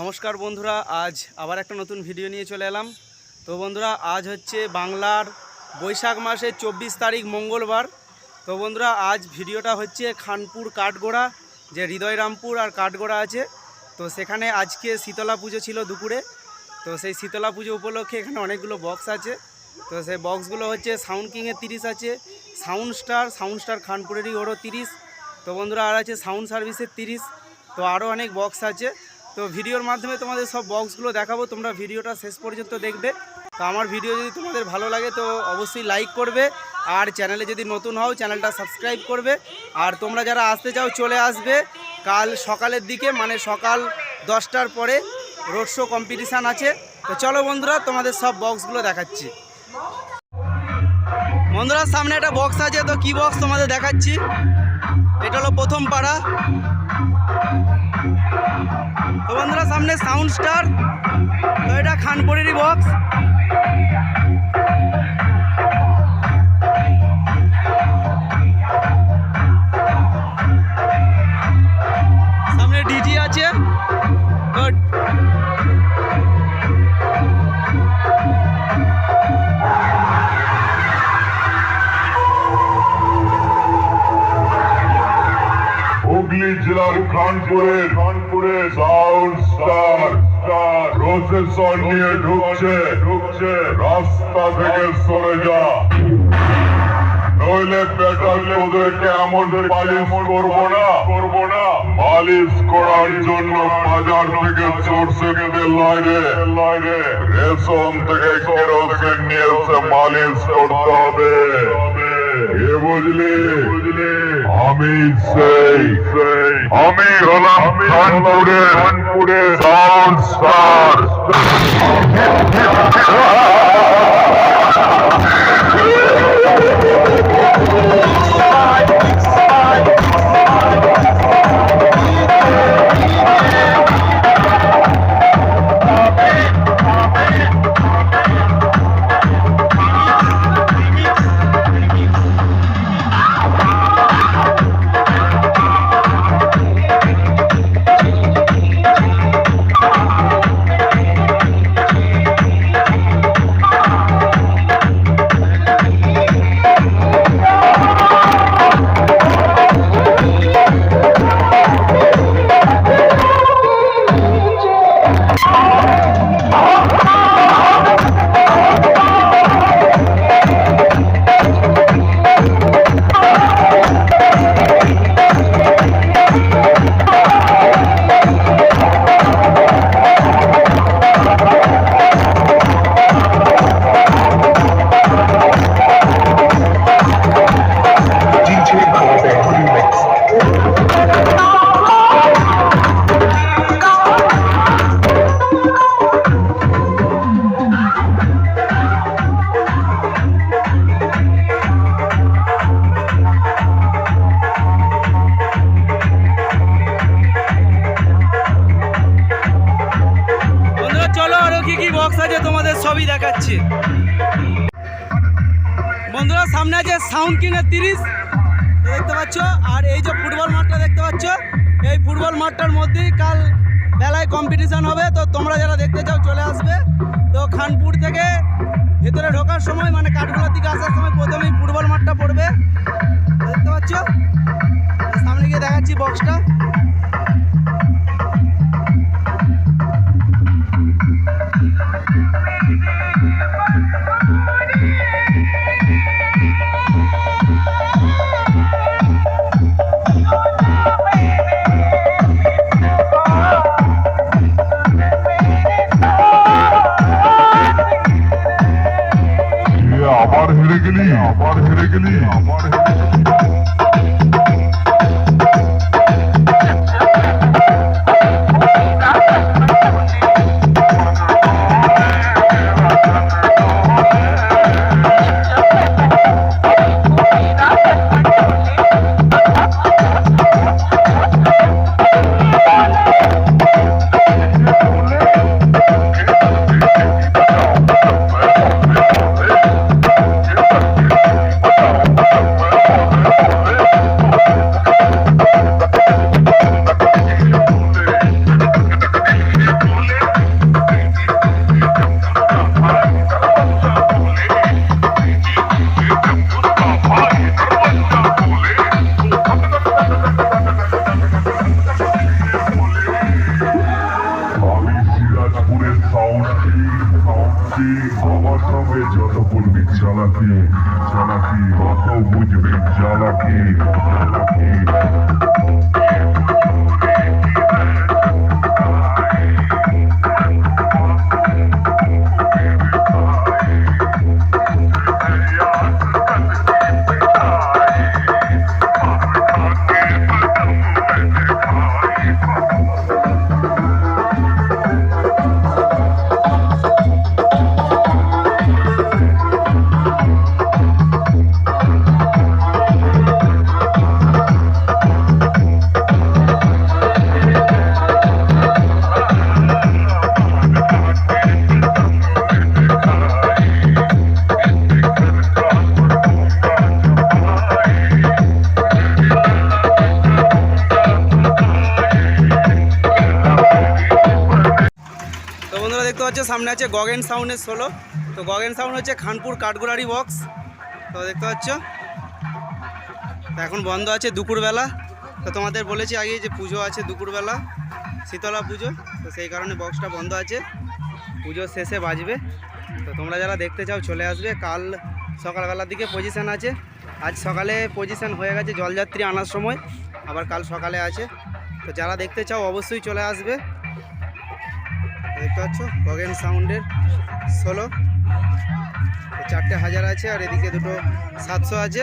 নমস্কার বন্ধুরা, আজ আবার একটা নতুন ভিডিও নিয়ে চলে এলাম। তো বন্ধুরা, আজ হচ্ছে বাংলার বৈশাখ মাসের চব্বিশ তারিখ মঙ্গলবার। তো বন্ধুরা, আজ ভিডিওটা হচ্ছে খানপুর কাঠগোড়া, যে হৃদয়রামপুর আর কাঠগোড়া আছে। তো সেখানে আজকে শীতলা পুজো ছিল দুপুরে। তো সেই শীতলা পুজো উপলক্ষে এখানে অনেকগুলো বক্স আছে। তো সেই বক্সগুলো হচ্ছে সাউন্ড কিংয়ের তিরিশ আছে। সাউন্ড স্টার সাউন্ড স্টার খানপুরেরই ওরও তিরিশ। তো বন্ধুরা, আর আছে সাউন্ড সার্ভিসের তিরিশ। তো আরও অনেক বক্স আছে। তো ভিডিওর মাধ্যমে তোমাদের সব বক্সগুলো দেখাবো, তোমরা ভিডিওটা শেষ পর্যন্ত দেখবে। তো আমার ভিডিও যদি তোমাদের ভালো লাগে তো অবশ্যই লাইক করবে, আর চ্যানেলে যদি নতুন হও চ্যানেলটা সাবস্ক্রাইব করবে। আর তোমরা যারা আসতে চাও চলে আসবে, কাল সকালের দিকে মানে সকাল দশটার পরে রোড শো কম্পিটিশান আছে। তো চলো বন্ধুরা, তোমাদের সব বক্সগুলো দেখাচ্ছি। বন্ধুরা, সামনে একটা বক্স আছে, তো কি বক্স তোমাদের দেখাচ্ছি? এটা হলো প্রথম পাড়া। তো বন্ধুরা সামনে সাউন্ড স্টার তো এটা খানপুরেরই বক্স খানপুরে প্রসেসর নিয়ে ঢুকছে ঢুকছে, রাস্তা থেকে সরে যা। নইলে পেটাল তোদেরকে এমন পালিশ করব না। করব না। মালিশ করার জন্য বাজার থেকে সরষে তেল লাইনে লাইনে রেশন থেকে কেরোসিন নিয়ে এসে মালিশ করতে হবে। এ বুঝলি? বুঝলি আমি সেই সেই আমি হলাম কানপুরে কানপুরে সাউন্ড স্টার DJ পাচ্ছ। আর এই যে ফুটবল মাঠটা দেখতে পাচ্ছ, এই ফুটবল মাঠটার মধ্যেই কাল বেলায় কম্পিটিশান হবে। তো তোমরা যারা দেখতে চাও, চলে আসবে। তো খানপুর থেকে ভেতরে ঢোকার সময় মানে কাঠগোলার দিকে আসার সময় প্রথমেই ফুটবল মাঠটা পড়বে। দেখতে পাচ্ছ? সামনে গিয়ে দেখাচ্ছি বক্সটা পাচ্ছ সামনে আছে গগেন সাউন্ডের সোলো তো গগেন সাউন্ড হচ্ছে খানপুর কাঠগোড়ারি বক্স তো দেখতে পাচ্ছ? এখন বন্ধ আছে দুপুরবেলা। তো তোমাদের বলেছি আগে যে পুজো আছে দুপুরবেলা, শীতলা পুজো। তো সেই কারণে বক্সটা বন্ধ আছে। পুজো শেষে বাজবে। তো তোমরা যারা দেখতে চাও চলে আসবে। কাল সকালবেলার দিকে পজিশন আছে। আজ সকালে পজিশন হয়ে গেছে জলযাত্রী আনার সময়। আবার কাল সকালে আছে। তো যারা দেখতে চাও অবশ্যই চলে আসবে। দেখতে পাচ্ছ? গগেন সাউন্ডের ষোলো চারটে হাজার আছে আর এদিকে দুটো সাতশো আছে।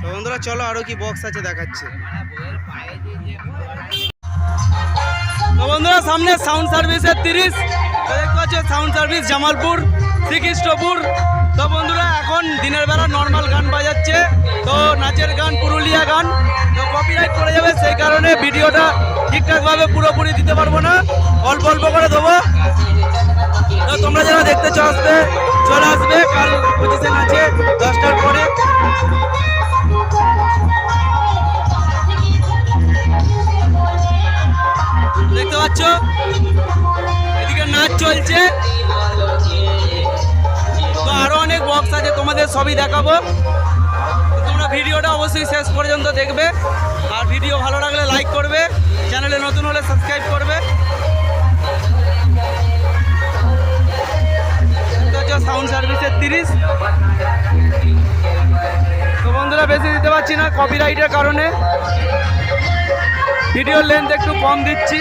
তো বন্ধুরা চলো আরও কি বক্স আছে দেখাচ্ছে। তো বন্ধুরা সামনে সাউন্ড সার্ভিসের তিরিশ। দেখতে পাচ্ছ সাউন্ড সার্ভিস জামালপুর। শ্রীকৃষ্ণপুর তো বন্ধুরা, এখন দিনের বেলা নর্মাল গান বাজাচ্ছে। তো নাচের গান, পুরুলিয়া গান, তো কপিরাইট পড়ে যাবে, সেই কারণে ভিডিওটা ঠিকঠাকভাবে পুরোপুরি দিতে পারব না। অল্প অল্প করে দেবো। তো তোমরা যারা দেখতে চাও আসবে, চলে আসবে, কাল পজিশন আছে দশটার পরে। দেখতে পাচ্ছ? এদিকে নাচ চলছে। তোমাদের সবই দেখাবো। তোমরা ভিডিওটা অবশ্যই শেষ পর্যন্ত দেখবে। আর ভিডিও ভালো লাগলে লাইক করবে। চ্যানেলে নতুন হলে সাবস্ক্রাইব করবে। সাউন্ড সার্ভিসের তিরিশ। তো বন্ধুরা, বেশি দিতে পারছি না কপিরাইটের কারণে। ভিডিওর লেন্থ একটু কম দিচ্ছি।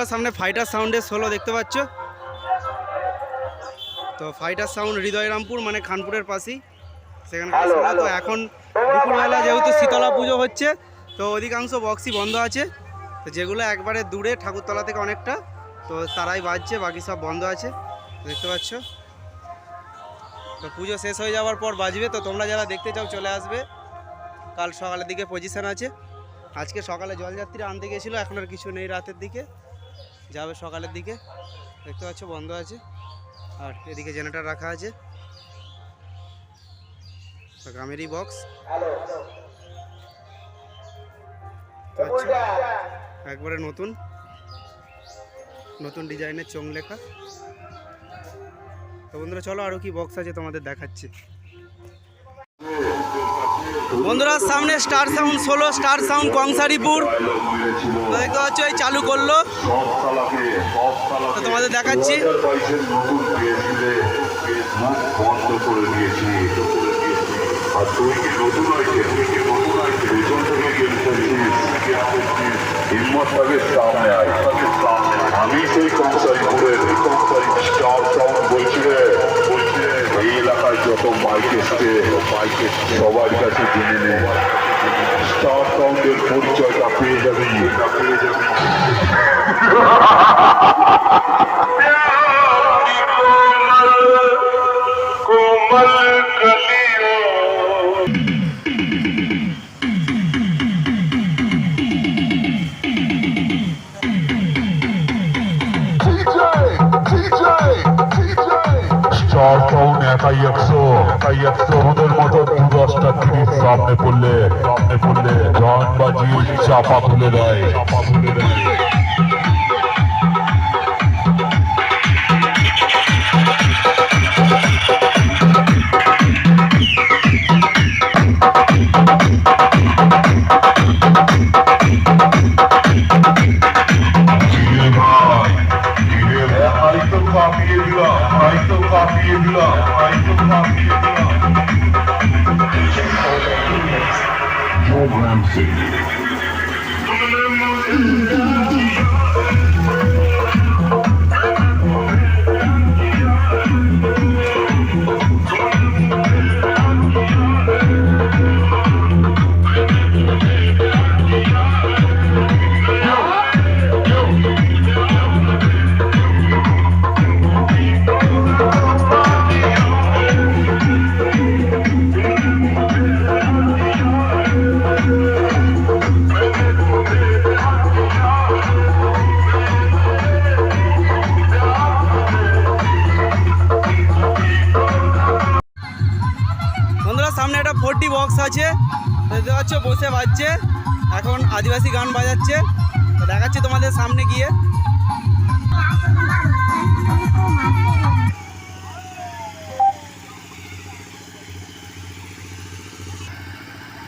বন্ধুরা সামনে ফাইটার সাউন্ডের সোলো দেখতে পাচ্ছ। তো ফাইটার সাউন্ড হৃদয়রামপুর মানে খানপুরের পাশেই। সেখানকার তো এখন দুপুরবেলা যেহেতু শীতলা পুজো হচ্ছে তো অধিকাংশ বক্সই বন্ধ আছে। তো যেগুলো একবারে দূরে ঠাকুরতলা থেকে অনেকটা তো তারাই বাজছে বাকি সব বন্ধ আছে। দেখতে পাচ্ছ? তো পুজো শেষ হয়ে যাওয়ার পর বাজবে। তো তোমরা যারা দেখতে চাও চলে আসবে। কাল সকালের দিকে পজিশন আছে। আজকে সকালে জলযাত্রী আনতে গেছিল এখন আর কিছু নেই রাতের দিকে। যাবে সকালের দিকে। দেখতে পাচ্ছ, বন্ধ আছে। আর এদিকে জেনারেটার রাখা আছে। গ্রামেরই বক্স একবারে নতুন। নতুন ডিজাইনের চোং লেখা। তো বন্ধুরা, চলো আরও কি বক্স আছে তোমাদের দেখাচ্ছি। বন্ধুরা সামনে স্টার সাউন্ড ষোলো স্টার সাউন্ড কংসারিপুর। চালু করল। তোমাদের দেখাচ্ছি। হিম্মত। আমি সেই কংসারীপুরের কংসারী স্টার টাউন বলছি রে এই এলাকায় যত বাইক এসছে বাইক সবার কাছে জেনে নে স্টার টাউনের পরিচয়টা পেয়ে যাবি পেয়ে যাবি কোমল কলি একাই একশো একাই একশো ওদের মতো দু দশটা তিরিশ সামনে পড়লে সামনে পড়লে, জন বাজিয়ে চাপা তুলে দেয় চাপা তুলে দেয়। বক্স আছে। দেখতে পাচ্ছ, বসে বাজছে। এখন আদিবাসী গান বাজাচ্ছে। দেখাচ্ছি তোমাদের সামনে গিয়ে।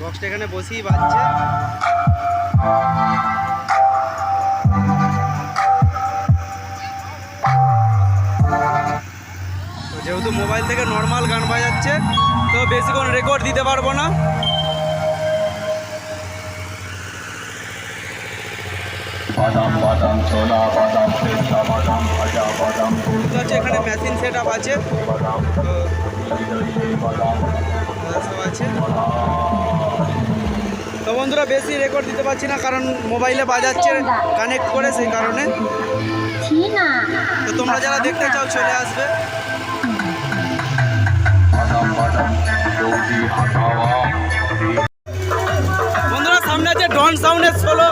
বক্সটা এখানে বসেই বাজছে। মোবাইল থেকে নর্মাল গান বাজাচ্ছে। তো বেশিক্ষণ রেকর্ড দিতে পারব না। বাদাম বাদাম ছোলা বাদাম পেস্তা বাদাম ভাজা বাদাম বুঝতে এখানে মেশিন সেট আপ আছে তো সব আছে। তো বন্ধুরা বেশি রেকর্ড দিতে পারছি না কারণ মোবাইলে বাজাচ্ছে কানেক্ট করে সেই কারণে। তো তোমরা যারা দেখতে চাও চলে আসবে। বন্ধুরা সামনে আছে ডন সাউন্ডের সোলো